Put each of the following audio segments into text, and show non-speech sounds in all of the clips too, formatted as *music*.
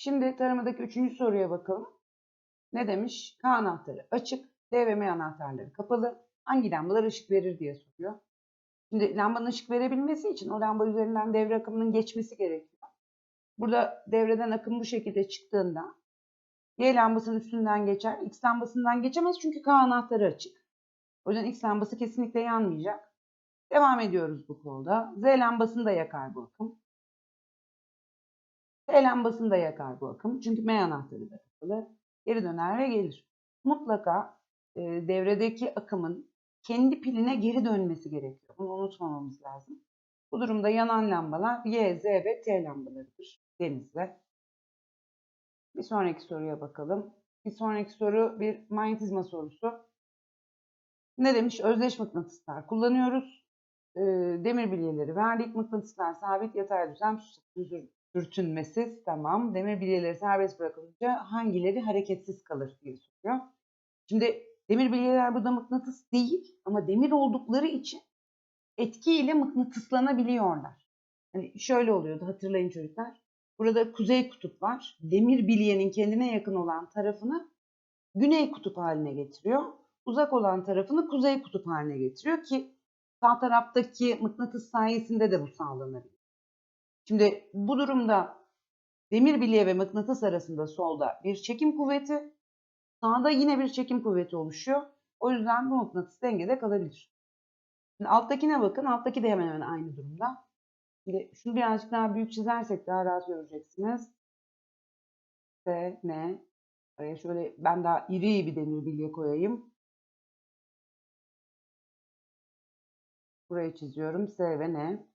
Şimdi taramadaki üçüncü soruya bakalım. Ne demiş? K anahtarı açık, D anahtarları kapalı. Hangi lambalar ışık verir diye soruyor. Şimdi lambanın ışık verebilmesi için o lamba üzerinden devre akımının geçmesi gerekiyor. Burada devreden akım bu şekilde çıktığında Y lambasının üstünden geçer. X lambasından geçemez çünkü K anahtarı açık. O yüzden X lambası kesinlikle yanmayacak. Devam ediyoruz bu kolda. Z lambasını da yakar bu akım. D lambasını da yakar bu akım. Çünkü M anahtarı da kapalı. Geri döner ve gelir. Mutlaka e, devredeki akımın kendi piline geri dönmesi gerekiyor. Bunu unutmamamız lazım. Bu durumda yanan lambalar Y, Z ve T lambalarıdır denizde. Bir sonraki soruya bakalım. Bir sonraki soru bir manyetizma sorusu. Ne demiş? Özdeş mıknatıslar kullanıyoruz. E, demir bilyeleri verdik. Mıknatıslar sabit yatay düzen sür- sürtünmesiz. Tamam. Demir bilyeleri serbest bırakılınca hangileri hareketsiz kalır diye soruyor. Şimdi demir bilyeler burada mıknatıs değil ama demir oldukları için etkiyle mıknatıslanabiliyorlar. Hani şöyle oluyordu hatırlayın çocuklar. Burada kuzey kutup var. Demir bilyenin kendine yakın olan tarafını güney kutup haline getiriyor. Uzak olan tarafını kuzey kutup haline getiriyor ki sağ taraftaki mıknatıs sayesinde de bu sağlanabilir. Şimdi bu durumda demir bilye ve mıknatıs arasında solda bir çekim kuvveti, sağda yine bir çekim kuvveti oluşuyor. O yüzden bu mıknatıs dengede kalabilir. Şimdi alttakine bakın. Alttaki de hemen hemen aynı durumda. Şimdi şunu birazcık daha büyük çizersek daha rahat göreceksiniz. S, N. Araya şöyle ben daha iri bir demir bilye koyayım. Burayı çiziyorum. S ve N.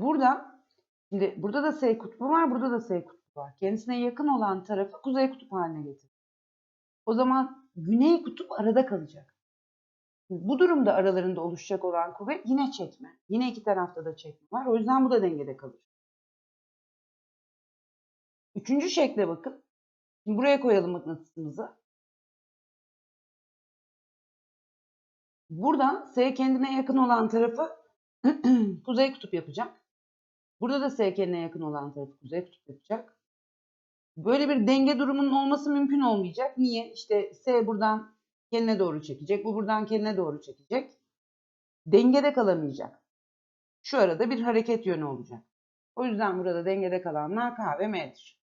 Burada şimdi burada da S kutbu var, burada da S kutbu var. Kendisine yakın olan tarafı kuzey kutup haline getir. O zaman güney kutup arada kalacak. Bu durumda aralarında oluşacak olan kuvvet yine çekme. Yine iki tarafta da çekme var. O yüzden bu da dengede kalır. Üçüncü şekle bakın. Şimdi buraya koyalım mıknatısımızı. Burada S kendine yakın olan tarafı *clears throat* kuzey kutup yapacak. Burada da S kendine yakın olan tarafı kuzey kutup yapacak. Böyle bir denge durumunun olması mümkün olmayacak. Niye? İşte S buradan kendine doğru çekecek. Bu buradan kendine doğru çekecek. Dengede kalamayacak. Şu arada bir hareket yönü olacak. O yüzden burada dengede kalanlar K ve M'dir.